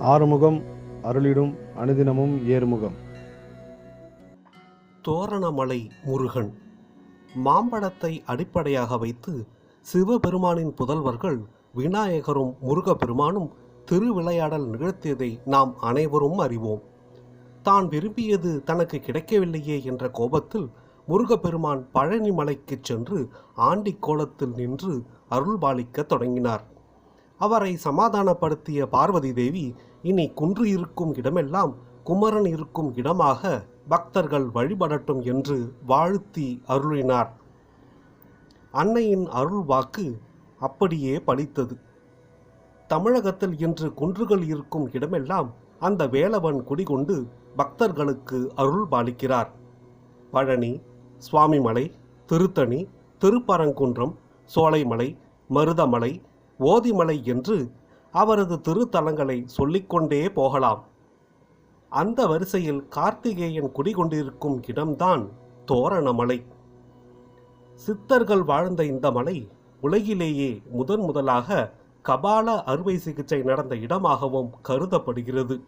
ஆறுமுகம் அருளிடும் அனுதினமும் ஏறுமுகம். தோரணமலை முருகன். மாம்பழத்தை அடிப்படையாக வைத்து சிவபெருமானின் புதல்வர்கள் விநாயகரும் முருகப்பெருமானும் திருவிளையாடல் நிகழ்த்தியதை நாம் அனைவரும் அறிவோம். தான் விரும்பியது தனக்கு கிடைக்கவில்லையே என்ற கோபத்தில் முருகப்பெருமான் பழனிமலைக்குச் சென்று ஆண்டி கோலத்தில் நின்று அருள்பாலிக்க தொடங்கினார். அவரை சமாதானப்படுத்திய பார்வதி தேவி இனி குன்று இருக்கும் இடமெல்லாம் குமரன் இருக்கும் இடமாக பக்தர்கள் வழிபடட்டும் என்று வாழ்த்தி அருளினார். அன்னையின் அருள் வாக்கு அப்படியே பலித்தது தமிழகத்தில் இன்று குன்றுகள் இருக்கும் இடமெல்லாம் அந்த வேலவன் குடிகொண்டு பக்தர்களுக்கு அருள் பாலிக்கிறார். பழனி சுவாமிமலை திருத்தணி திருப்பரங்குன்றம் சோலைமலை மருதமலை ஓதிமலை என்று அவரது திருத்தலங்களை சொல்லிக்கொண்டே போகலாம். அந்த வரிசையில் கார்த்திகேயன் குடிகொண்டிருக்கும் இடம்தான் தோரணமலை. சித்தர்கள் வாழ்ந்த இந்த மலை உலகிலேயே முதன் முதலாக கபால அறுவை சிகிச்சை நடந்த இடமாகவும் கருதப்படுகிறது.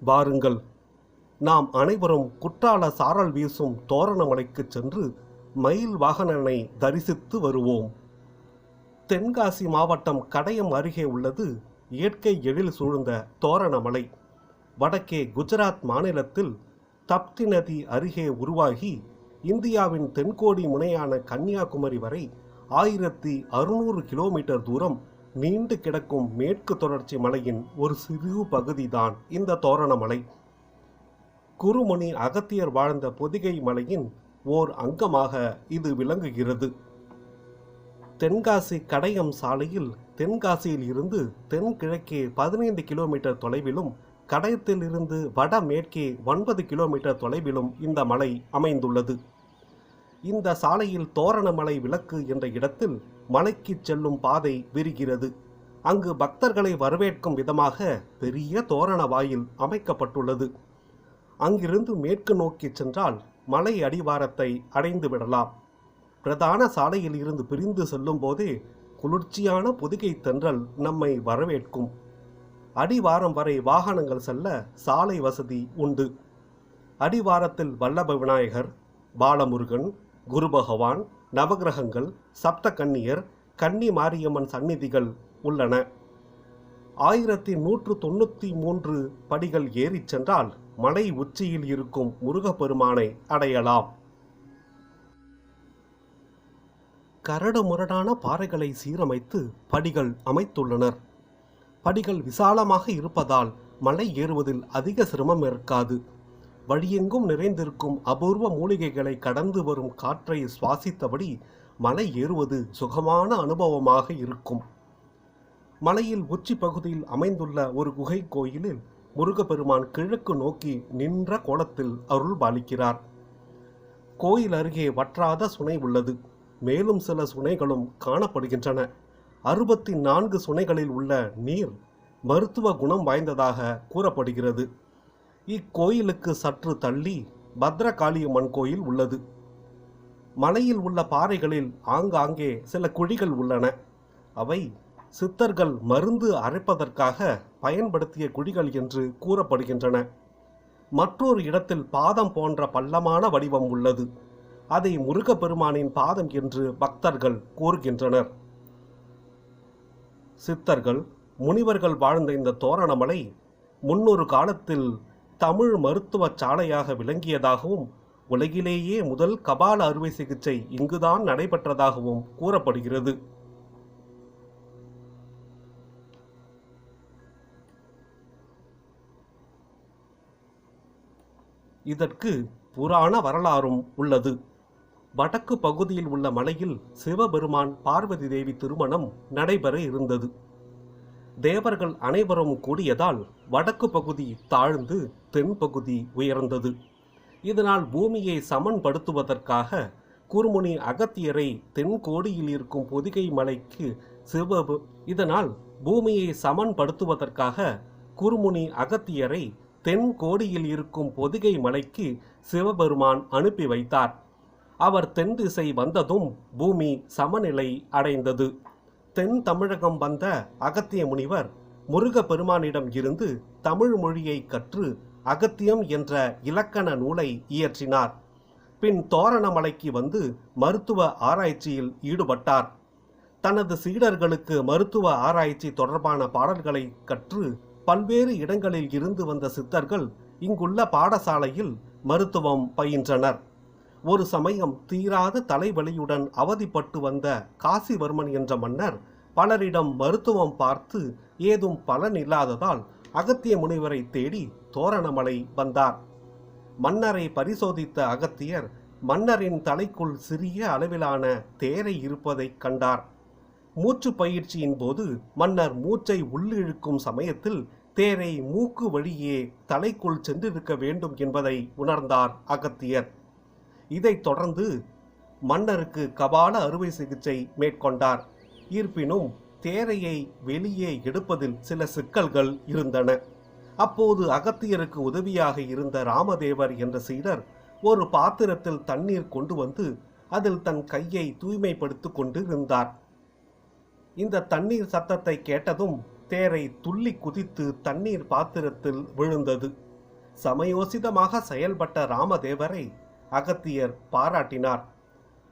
வாருங்கள் நாம் அனைவரும் குற்றால சாரல் வீசும் தோரணமலைக்கு சென்று மயில் வாகனனை தரிசித்து வருவோம். தென்காசி மாவட்டம் கடையம் அருகே உள்ளது இயற்கை எழில் சூழ்ந்த தோரணமலை. வடக்கே குஜராத் மாநிலத்தில் தப்தி நதி அருகே உருவாகி இந்தியாவின் தென்கோடி முனையான கன்னியாகுமரி வரை ஆயிரத்தி அறுநூறு கிலோமீட்டர் தூரம் நீண்டு கிடக்கும் மேற்கு தொடர்ச்சி மலையின் ஒரு சிறு பகுதிதான் இந்த தோரணமலை. குருமுனி அகத்தியர் வாழ்ந்த பொதிகை மலையின் ஓர் அங்கமாக இது விளங்குகிறது. தென்காசி கடையம் சாலையில் தென்காசியில் இருந்து தென்கிழக்கே பதினைந்து கிலோமீட்டர் தொலைவிலும் கடையத்தில் இருந்து வடமேற்கே ஒன்பது கிலோமீட்டர் தொலைவிலும் இந்த மலை அமைந்துள்ளது. இந்த சாலையில் தோரணமலை விளக்கு என்ற இடத்தில் மலைக்கு செல்லும் பாதை விரிகிறது. அங்கு பக்தர்களை வரவேற்கும் விதமாக பெரிய தோரண வாயில் அமைக்கப்பட்டுள்ளது. அங்கிருந்து மேற்கு நோக்கி சென்றால் மலை அடிவாரத்தை அடைந்து விடலாம் பிரதான சாலையில் இருந்து பிரிந்து செல்லும் போதே குளிர்ச்சியான புதுகை தென்றல் நம்மை வரவேற்கும். அடிவாரம் வரை வாகனங்கள் செல்ல சாலை வசதி உண்டு. அடிவாரத்தில் வல்லப விநாயகர் பாலமுருகன் குரு பகவான் நவகிரகங்கள் சப்த கன்னியர் கன்னி மாரியம்மன் சந்நிதிகள் உள்ளன. ஆயிரத்தி நூற்று தொண்ணூற்றி மூன்று படிகள் ஏறிச் சென்றால் மலை உச்சியில் இருக்கும் முருகப்பெருமானை அடையலாம். கரடு முரடான பாறைகளை சீரமைத்து படிகள் அமைத்துள்ளனர். படிகள் விசாலமாக இருப்பதால் மலை ஏறுவதில் அதிக சிரமம் இருக்காது. வழியெங்கும் நிறைந்திருக்கும் அபூர்வ மூலிகைகளை கடந்து வரும் காற்றை சுவாசித்தபடி மலை ஏறுவது சுகமான அனுபவமாக இருக்கும். மலையில் உச்சி பகுதியில் அமைந்துள்ள ஒரு குகை கோயிலில் முருகப்பெருமான் கிழக்கு நோக்கி நின்ற கோலத்தில் அருள் பாலிக்கிறார் கோயில் அருகே வற்றாத சுனை உள்ளது. மேலும் சில சுனைகளும் காணப்படுகின்றன. அறுபத்தி நான்கு சுனைகளில் உள்ள நீர் மருத்துவ குணம் வாய்ந்ததாக கூறப்படுகிறது. இக்கோயிலுக்கு சற்று தள்ளி பத்ரகாளியம்மன் கோயில் உள்ளது. மலையில் உள்ள பாறைகளில் ஆங்காங்கே சில குழிகள் உள்ளன. அவை சித்தர்கள் மருந்து அரைப்பதற்காக பயன்படுத்திய குழிகள் என்று கூறப்படுகின்றன. மற்றொரு இடத்தில் பாதம் போன்ற பள்ளமான வடிவம் உள்ளது. அதை முருகப்பெருமானின் பாதம் என்று பக்தர்கள் கூறுகின்றனர். சித்தர்கள் முனிவர்கள் வாழ்ந்த இந்த தோரணமலை முன்னொரு காலத்தில் தமிழ் மருத்துவ சாலையாக விளங்கியதாகவும் உலகிலேயே முதல் கபால அறுவை சிகிச்சை இங்குதான் நடைபெற்றதாகவும் கூறப்படுகிறது. இதற்கு புராண வரலாறும் உள்ளது. வடக்கு பகுதியில் உள்ள மலையில் சிவபெருமான் பார்வதி தேவி திருமணம் நடைபெற இருந்தது. தேவர்கள் அனைவரும் கூடியதால் வடக்கு பகுதி தாழ்ந்து தென்பகுதி உயர்ந்தது. இதனால் பூமியை சமன்படுத்துவதற்காக குருமுனி அகத்தியரை தென்கோடியில் இருக்கும் பொதிகை மலைக்கு சிவ இதனால் பூமியை சமன்படுத்துவதற்காக குருமுனி அகத்தியரை தென்கோடியில் இருக்கும் பொதிகை மலைக்கு சிவபெருமான் அனுப்பி வைத்தார். அவர் தென் திசை வந்ததும் பூமி சமநிலை அடைந்தது. தென் தமிழகம் வந்த அகத்திய முனிவர் முருகப்பெருமானிடம் இருந்து தமிழ் மொழியை கற்று அகத்தியம் என்ற இலக்கண நூலை இயற்றினார். பின் தோரணமலைக்கு வந்து மருத்துவ ஆராய்ச்சியில் ஈடுபட்டார். தனது சீடர்களுக்கு மருத்துவ ஆராய்ச்சி தொடர்பான பாடல்களை கற்று பல்வேறு இடங்களில் இருந்து வந்த சித்தர்கள் இங்குள்ள பாடசாலையில் மருத்துவம் பயின்றனர். ஒரு சமயம் தீராத தலைவலியுடன் அவதிப்பட்டு வந்த காசிவர்மன் என்ற மன்னர் பலரிடம் மருத்துவம் பார்த்து ஏதும் பலன் இல்லாததால் அகத்திய முனிவரை தேடி தோரணமலை வந்தார். மன்னரை பரிசோதித்த அகத்தியர் மன்னரின் தலைக்குள் சிறிய அளவிலான தேரை இருப்பதைக் கண்டார். மூச்சு பயிற்சியின் போது மன்னர் மூச்சை உள்ளிழுக்கும் சமயத்தில் தேரை மூக்கு வழியே தலைக்குள் சென்றிருக்க வேண்டும் என்பதை உணர்ந்தார் அகத்தியர். இதைத் தொடர்ந்து மன்னருக்கு கபால அறுவை சிகிச்சை மேற்கொண்டார். இருப்பினும் தேரையை வெளியே எடுப்பதில் சில சிக்கல்கள் இருந்தன. அப்போது அகத்தியருக்கு உதவியாக இருந்த ராமதேவர் என்ற சீடர் ஒரு பாத்திரத்தில் தண்ணீர் கொண்டு வந்து அதில் தன் கையை தூய்மைப்படுத்திக் கொண்டு இருந்தார் இந்த தண்ணீர் சத்தத்தை கேட்டதும் தேரை துள்ளி குதித்து தண்ணீர் பாத்திரத்தில் விழுந்தது. சமயோசிதமாக செயல்பட்ட ராமதேவரை அகத்தியர் பாராட்டினார்.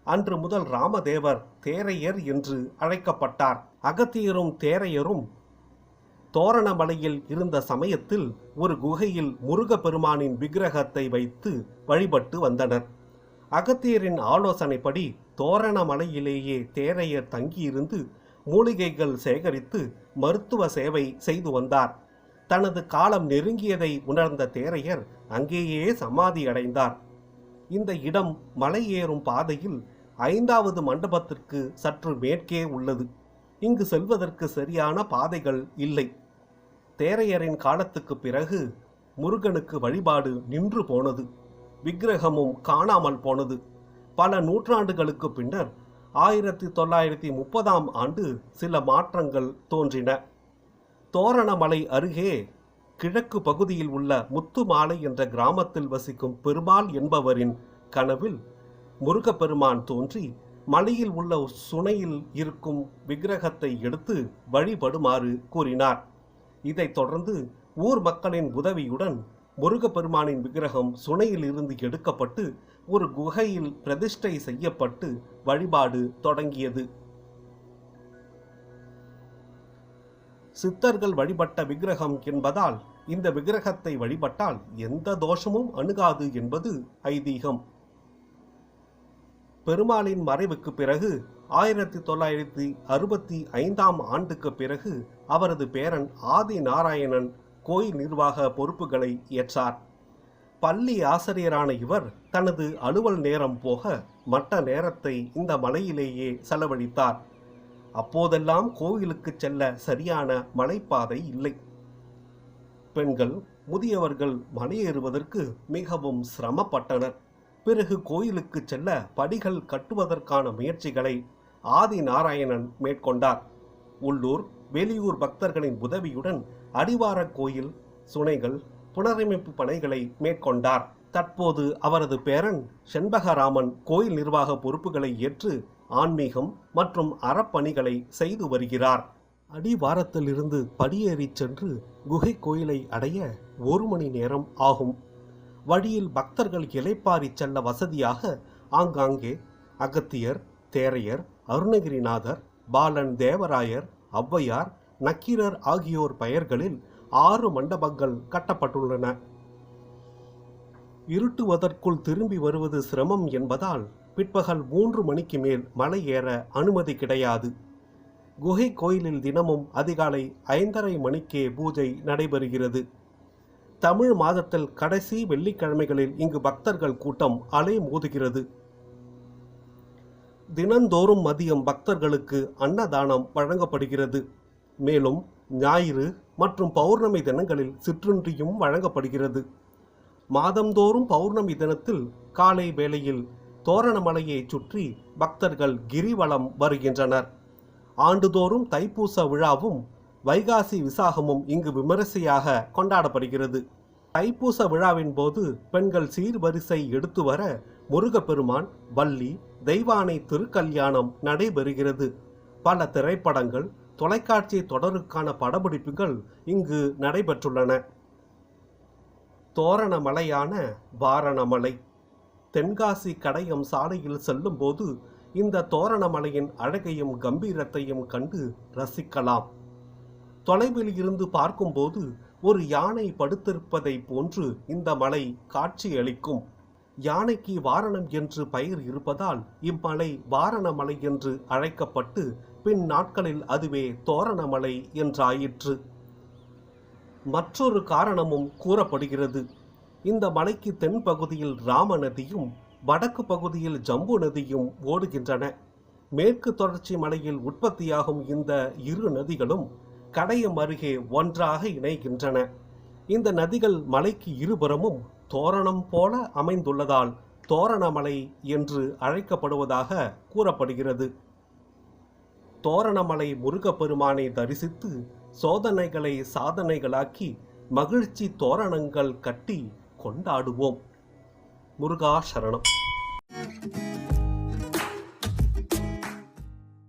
அன்று முதல் ராமதேவர் தேரையர் என்று அழைக்கப்பட்டார். அகத்தியரும் தேரையரும் தோரணமலையில் இருந்த சமயத்தில் ஒரு குகையில் முருகப்பெருமானின் விக்கிரகத்தை வைத்து வழிபட்டு வந்தனர். அகத்தியரின் ஆலோசனைப்படி தோரணமலையிலேயே தேரையர் தங்கியிருந்து மூலிகைகள் சேகரித்து மருத்துவ சேவை செய்து வந்தார். தனது காலம் நெருங்கியதை உணர்ந்த தேரையர் அங்கேயே சமாதி அடைந்தார். இந்த இடம் மலை ஏறும் பாதையில் ஐந்தாவது மண்டபத்திற்கு சற்று மேற்கே உள்ளது. இங்கு செல்வதற்கு சரியான பாதைகள் இல்லை. தேரையரின் காலத்துக்கு பிறகு முருகனுக்கு வழிபாடு நின்று போனது. விக்கிரகமும் காணாமல் போனது. பல நூற்றாண்டுகளுக்கு பின்னர் ஆயிரத்தி தொள்ளாயிரத்தி முப்பதாம் ஆண்டு சில மாற்றங்கள் தோன்றின. தோரணமலை அருகே கிழக்கு பகுதியில் உள்ள முத்துமாலை என்ற கிராமத்தில் வசிக்கும் பெருமாள் என்பவரின் கனவில் முருகப்பெருமான் தோன்றி மலையில் உள்ள சுனையில் இருக்கும் விக்கிரகத்தை எடுத்து வழிபடுமாறு கூறினார். இதைத் தொடர்ந்து ஊர் மக்களின் உதவியுடன் முருகப்பெருமானின் விக்கிரகம் சுனையில் இருந்து எடுக்கப்பட்டு ஒரு குகையில் பிரதிஷ்டை செய்யப்பட்டு வழிபாடு தொடங்கியது. சித்தர்கள் வழிபட்ட விக்கிரகம் என்பதால் இந்த விக்கிரகத்தை வழிபட்டால் எந்த தோஷமும் அணுகாது என்பது ஐதீகம். பெருமாளின் மறைவுக்கு பிறகு ஆயிரத்தி தொள்ளாயிரத்தி அறுபத்தி ஐந்தாம் ஆண்டுக்கு பிறகு அவரது பேரன் ஆதி நாராயணன் கோயில் நிர்வாக பொறுப்புகளை ஏற்றார். பள்ளி ஆசிரியரான இவர் தனது அலுவல் நேரம் போக மற்ற நேரத்தை இந்த மலையிலேயே செலவழித்தார். அப்போதெல்லாம் கோயிலுக்கு செல்ல சரியான மலைப்பாதை இல்லை. பெண்கள் முதியவர்கள் மலையேறுவதற்கு மிகவும் சிரமப்பட்டனர். பிறகு கோயிலுக்கு செல்ல படிகள் கட்டுவதற்கான முயற்சிகளை ஆதி நாராயணன் மேற்கொண்டார். உள்ளூர் வெளியூர் பக்தர்களின் உதவியுடன் அடிவார கோயில் சுனைகள் புனரமைப்பு பணிகளை மேற்கொண்டார். தற்போது அவரது பேரன் செண்பகராமன் கோயில் நிர்வாக பொறுப்புகளை ஏற்று ஆன்மீகம் மற்றும் அறப்பணிகளை செய்து வருகிறார். அடிவாரத்திலிருந்து படியேறி சென்று குகை கோயிலை அடைய ஒரு மணி நேரம் ஆகும். வழியில் பக்தர்கள் இலைப்பாரி செல்ல வசதியாக ஆங்காங்கே அகத்தியர் தேரையர் அருணகிரிநாதர் பாலன் தேவராயர் ஔவையார் நக்கீரர் ஆகியோர் பெயர்களில் ஆறு மண்டபங்கள் கட்டப்பட்டுள்ளன. இருட்டுவதற்குள் திரும்பி வருவது சிரமம் என்பதால் பிற்பகல் மூன்று மணிக்கு மேல் மலை ஏற அனுமதி கிடையாது. குகை கோயிலில் தினமும் அதிகாலை ஐந்தரை மணிக்கே பூஜை நடைபெறுகிறது. தமிழ் மாதத்தில் கடைசி வெள்ளிக்கிழமைகளில் இங்கு பக்தர்கள் கூட்டம் அலை மோதுகிறது. தினந்தோறும் மதியம் பக்தர்களுக்கு அன்னதானம் வழங்கப்படுகிறது. மேலும் ஞாயிறு மற்றும் பௌர்ணமி தினங்களில் சிற்றுன்றியும் வழங்கப்படுகிறது. மாதந்தோறும் பௌர்ணமி தினத்தில் காலை வேளையில் தோரணமலையை சுற்றி பக்தர்கள் கிரிவலம் வருகின்றனர். ஆண்டுதோறும் தைப்பூச விழாவும் வைகாசி விசாகமும் இங்கு விமரிசையாக கொண்டாடப்படுகிறது. தைப்பூச விழாவின் போது பெண்கள் சீர்வரிசை எடுத்து வர முருகப்பெருமான் வள்ளி தெய்வானை திருக்கல்யாணம் நடைபெறுகிறது. பல திரைப்படங்கள் தொலைக்காட்சி தொடருக்கான படப்பிடிப்புகள் இங்கு நடைபெற்றுள்ளன. தோரணமலையான வாரணமலை தென்காசி கடையம் சாலையில் செல்லும்போது இந்த தோரணமலையின் அழகையும் கம்பீரத்தையும் கண்டு ரசிக்கலாம். தொலைவில் இருந்து பார்க்கும்போது ஒரு யானை படுத்திருப்பதை போன்று இந்த மலை காட்சியளிக்கும். யானைக்கு வாரணம் என்று பெயர் இருப்பதால் இம்மலை வாரணமலை என்று அழைக்கப்பட்டு பின் நாட்களில் அதுவே தோரணமலை என்றாயிற்று. மற்றொரு காரணமும் கூறப்படுகிறது. இந்த மலைக்கு தென்பகுதியில் ராமநதியும் வடக்கு பகுதியில் ஜம்பு நதியும் ஓடுகின்றன. மேற்கு தொடர்ச்சி மலையில் உற்பத்தியாகும் இந்த இரு நதிகளும் கடையம் அருகே ஒன்றாக இணைகின்றன. இந்த நதிகள் மலைக்கு இருபுறமும் தோரணம் போல அமைந்துள்ளதால் தோரணமலை என்று அழைக்கப்படுவதாக கூறப்படுகிறது. தோரணமலை முருகப்பெருமானை தரிசித்து சோதனைகளை சாதனைகளாக்கி மகிழ்ச்சி தோரணங்கள் கட்டி கொண்டாடுவோம். முருகா சரணம்.